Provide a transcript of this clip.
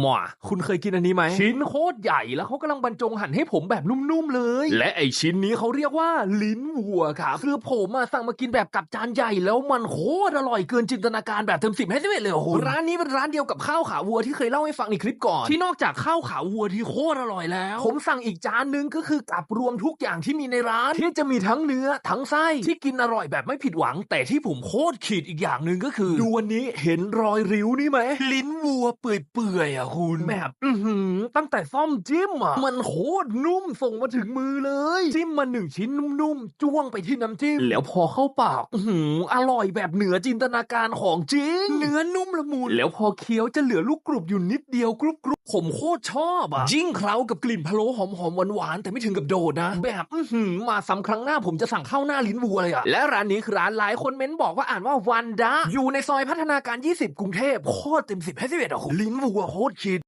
หมาคุณเคยกินอันนี้ไหม ชิ้นโคตรใหญ่แล้วเขากำลังบรรจงหั่นให้ผมแบบนุ่มๆเลย และไอชิ้นนี้เขาเรียกว่าลิ้นวัวครับคือผมอะสั่งมากินแบบกับจานใหญ่แล้วมันโคตรอร่อยเกินจินตนาการแบบเต็มสิบให้สิบเอ็ดเลยโอ้โหร้านนี้เป็นร้านเดียวกับข้าวขาวัวที่เคยเล่าให้ฟังในคลิปก่อน ที่นอกจากข้าวขาวัวที่โคตรอร่อยแล้ว ผมสั่งอีกจานหนึงก็คือกับรวมทุกอย่างที่มีในร้าน ที่จะมีทั้งเนื้อทั้งไส้ที่กินอร่อยแบบไม่ผิดหวัง แต่ที่ผมโคตรขีดอีกอย่างหนึ่งก็คือดูวันนี้เห็นรอยริ้วนี่ไหมลิ้นวัวเปื่อยๆอะคุณแบบอือหือตั้งแต่ซ่อมจิ้มอะ มันโคตรนุ่มส่งมาถึงมือเลย จิ้มมาหนึ่งชิ้นนุ่มๆจ้วงไปที่น้ำจิ้ม แล้วพอเข้าปากอื้อหืออร่อยแบบเหนือจินตนาการของจริง เนื้อนุ่มละมุนแล้วพอเคี้ยวจะเหลือลูกกรุบอยู่นิดเดียวกรุบกรุบผมโคตรชอบอะยิ่งเคล้ากับกลิ่นพะโล้หอมๆหวานๆแต่ไม่ถึงกับโดดนะ แบบอื้อหือมาซ้ำครั้งหน้าผมจะสั่งข้าวหน้าลิ้นวัวเลยอะและร้านนี้คือร้านหลายคนเม้นบอกว่าอ่านว่าวันดาอยู่ในซอยพัฒนาการ 20 กรุงเทพโคตรเต็มสิบให้สิบเอ็ดอะลิ้นวัวโคตรคิด